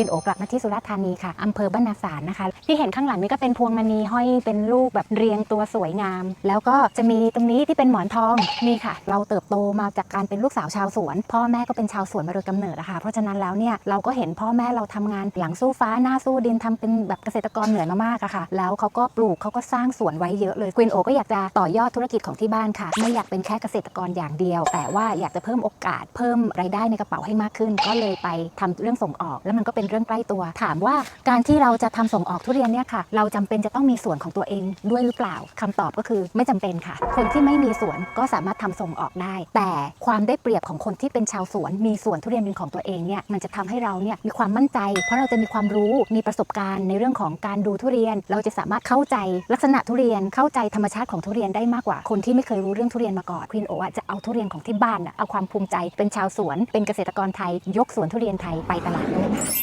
เป็นโอกลับมาที่สุราษฎร์ธานีค่ะอำเภอบ้านนาสารนะคะ ที่เห็นข้างหลังนี่ก็เป็นพวงมณีห้อยเป็นลูกแบบเรียงตัวสวยงาม แล้วก็จะมีตรงนี้ที่เป็นหมอนทองนี่ค่ะ เราเติบโตมาจากการเป็นลูกสาวชาวสวน พ่อแม่ก็เป็นชาวสวนมาโดยกำเนิดนะคะเพราะฉะนั้นแล้วเนี่ยเราก็เห็นพ่อแม่เราทำงานหลังสู้ฟ้าหน้าสู้ดินทำเป็นแบบเกษตรกรเหนื่อยมามากอะค่ะ แล้วเขาก็ปลูกเขาก็สร้างสวนไว้เยอะเลยกวินโอก็อยากจะต่อยอดธุรกิจของที่บ้านค่ะ ไม่อยากเป็นแค่เกษตรกรอย่างเดียว แต่ว่าอยากจะเพิ่มโอกาสเพิ่มรายได้ในกระเป๋าให้มากขึ้น ก็เลยไปทำเรื่องส่งออก แล้วมันก็เป็นเรื่องใกล้ตัว ถามว่าการที่เราจะทำส่งออกทุเรียนเนี่ยค่ะ เราจำเป็นจะต้องมีสวนของตัวเองด้วยหรือเปล่าคำตอบก็คือไม่จำเป็นค่ะ คนที่ไม่มีสวนก็สามารถทำส่งออกได้ แต่ความได้เปรียบของคนที่เป็นชาวสวน มีสวนทุเรียนเป็นของตัวเองเนี่ยมันจะทำให้เราเนี่ยมีความมั่นใจ เพราะเราจะมีความรู้มีประสบการณ์ในเรื่องของการดูทุเรียน เราจะสามารถเข้าใจลักษณะทุเรียนเข้าใจธรรมชาติของทุเรียนได้มากกว่าคนที่ไม่เคยรู้เรื่องทุเรียนมาก่อนควีนโออะจะเอาทุเรียนของที่บ้านอะเอาความภูมิใจเป็นชาวสวนเป็นเกษตรกรไทย ยกสวนทุเรียนไทยไปตลาดโลกค่ะ